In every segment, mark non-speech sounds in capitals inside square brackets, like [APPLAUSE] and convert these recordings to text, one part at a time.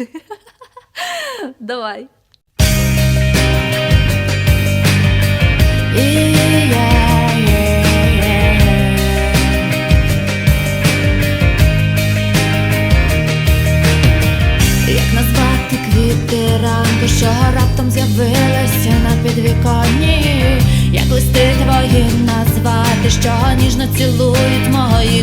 [LAUGHS] Давай. І я раптом з'явилася на підвіконні, як листи твої назвати, що ніжно цілують мої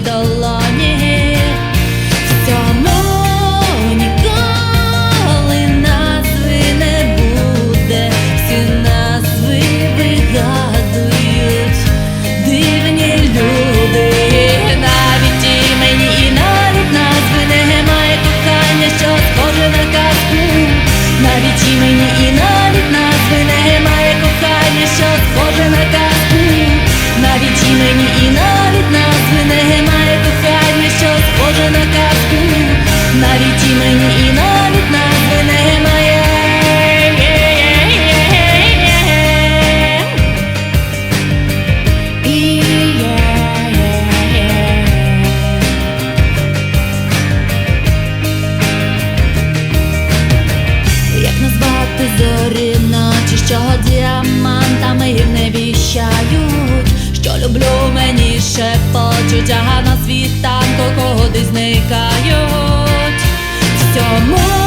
your move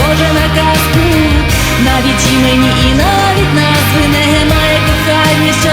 схоже на казку. Навіть імені і навіть назви немає кохання, що